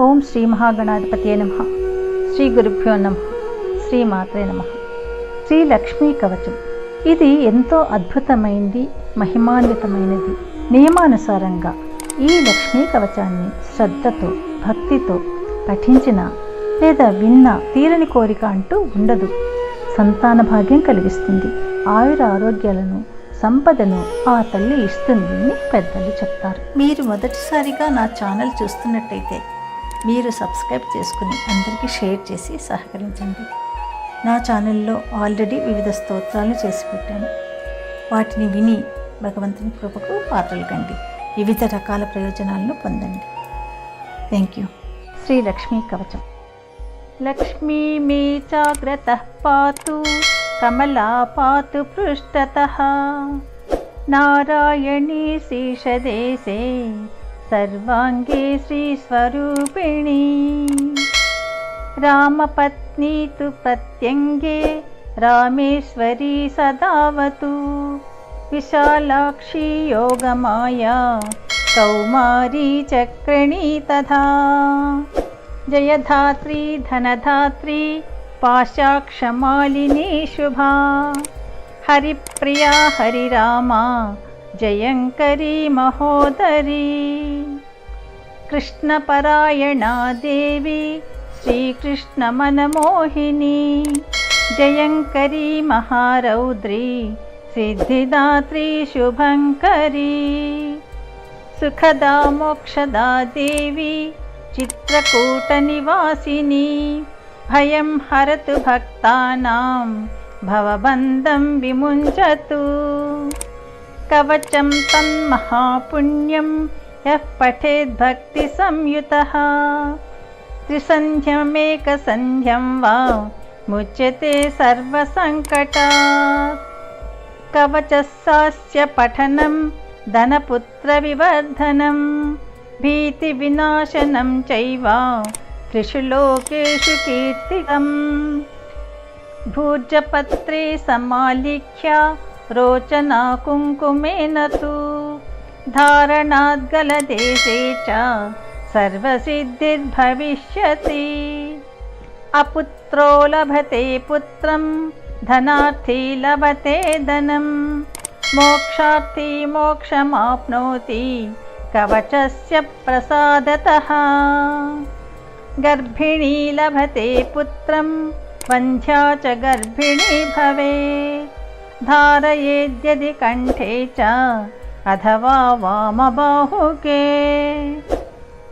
ఓం శ్రీ మహాగణాధిపతి నమ. శ్రీ గురుభ్యో నమ. శ్రీ మాత్రే నమ. శ్రీ లక్ష్మీ కవచం. ఇది ఎంతో అద్భుతమైంది మహిమాన్వితమైనది. నియమానుసారంగా ఈ లక్ష్మీ కవచాన్ని శ్రద్ధతో భక్తితో పఠించిన లేదా విన్న తీరని కోరిక అంటూ ఉండదు. సంతాన భాగ్యం కలిగిస్తుంది. ఆయుర ఆరోగ్యాలను సంపదను ఆ తల్లి ఇస్తుంది అని పెద్దలు చెప్తారు. మీరు మొదటిసారిగా నా ఛానల్ చూస్తున్నట్టయితే మీరు సబ్స్క్రైబ్ చేసుకుని అందరికీ షేర్ చేసి సహకరించండి. నా ఛానల్లో ఆల్రెడీ వివిధ స్తోత్రాలు చేసి పెట్టాను. వాటిని విని భగవంతుని కృపకు పాత్రలు కండి. వివిధ రకాల ప్రయోజనాలను పొందండి. థ్యాంక్ యూ శ్రీ లక్ష్మీ కవచం. లక్ష్మీ మే జాగ్రత్త పాతు కమలా పాతు పృష్ఠతः. నారాయణీ శీర్షదేశే सर्वाङ्गे श्रीस्वरूपिणी। रामपत्नी तु प्रत्यङ्गे रामेश्वरी सदावतु। विशालाक्षी योगमाया कौमारी सौमारीचक्रिणी तथा। जयधात्री धनधात्री पाशाक्षमालिनी शुभा। हरिप्रिया हरिरामा जयङ्करी महोदरी। कृष्णपरायणा देवी श्रीकृष्णमनमोहिनी। जयङ्करी महारौद्री सिद्धिदात्री शुभङ्करी। सुखदा मोक्षदा देवी चित्रकूटनिवासिनी। भयं हरतु भक्तानां भवबन्धं विमुञ्चतु कवचं तन्महापुण्यं यः पठेद्भक्तिसंयुतः। त्रिसन्ध्यमेकसन्ध्यं वा मुच्यते सर्वसङ्कटात् कवचस्सास्य पठनं धनपुत्रविवर्धनं भीतिविनाशनं चैव त्रिषु लोकेषु कीर्तिकम्। भूर्जपत्रे समालिख्या रोचना कुङ्कुमेन तु धारणाद्गलदेशे च सर्वसिद्धिर्भविष्यति। अपुत्रो लभते पुत्रं धनार्थी लभते धनं। मोक्षार्थी मोक्षमाप्नोति कवचस्य प्रसादतः। गर्भिणी लभते पुत्रं वन्ध्या च गर्भिणी भवेत् धारयेद्यदि कण्ठे च अथवा वामबाहुके।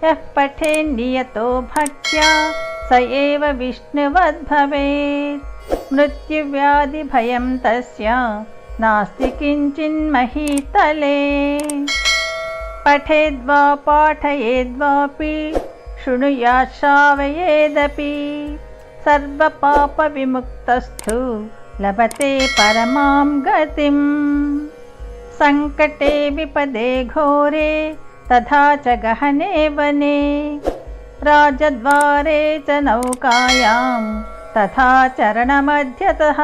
यः पठेन्नियतो भक्त्या स एव विष्णुवद्भवेत्। मृत्युव्याधिभयं तस्य नास्ति किञ्चिन्महीतले। पठेद्वा पाठयेद्वापि शृणुयात् श्रावयेदपि सर्वपापविमुक्तस्थु लभते परमां गतिम् सङ्कटे विपदे घोरे तथा च गहने वने। राजद्वारे च नौकायां तथा चरणमध्यतः।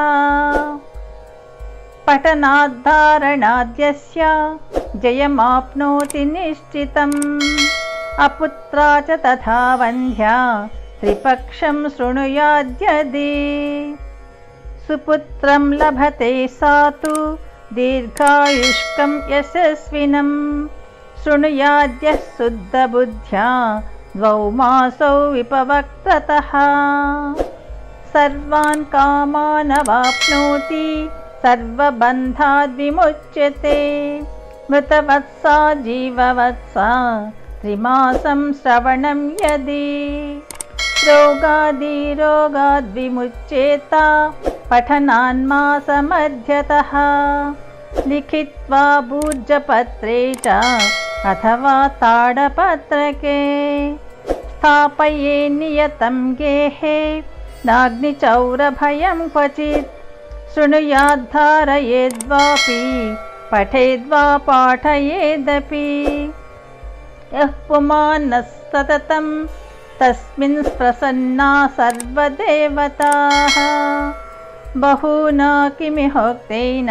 पठनाद्धारणाद्यस्य जयमाप्नोति निश्चितम्। अपुत्रा च तथा वन्ध्या त्रिपक्षं शृणुयाद्यदि सुपुत्रं लभते सा तु दीर्घायुष्कं यशस्विनं। शृणुयाद्यः शुद्धबुद्ध्या द्वौ मासौ विपवक्ततः। सर्वान् कामानवाप्नोति सर्वबन्धाद्विमुच्यते। मृतवत्सा जीववत्सा त्रिमासं श्रवणं यदि। रोगादिरोगाद्विमुच्येता पठनान्मासमध्यतः लिखित्वा भूजपत्रे च अथवा ताडपत्रके स्थापये नियतं गेहे नाग्निचौरभयं क्वचित् शृणुयाद्धारयेद्वापि पठेद्वा पाठयेदपि यः पुमान्नः सततं तस्मिन् प्रसन्ना सर्वदेवताः बहूना किमिहोक्तेन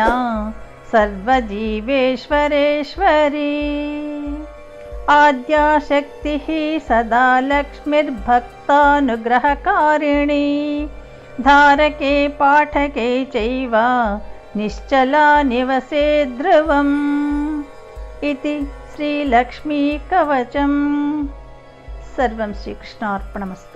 सर्वजीवेश्वरेश्वरी। आद्याशक्तिः सदा लक्ष्मीर्भक्तानुग्रहकारिणी। धारके पाठके चैव निश्चला निवसे ध्रुवम् इति श्रीलक्ष्मीकवचम्। सर्वं श्रीकृष्णार्पणमस्तु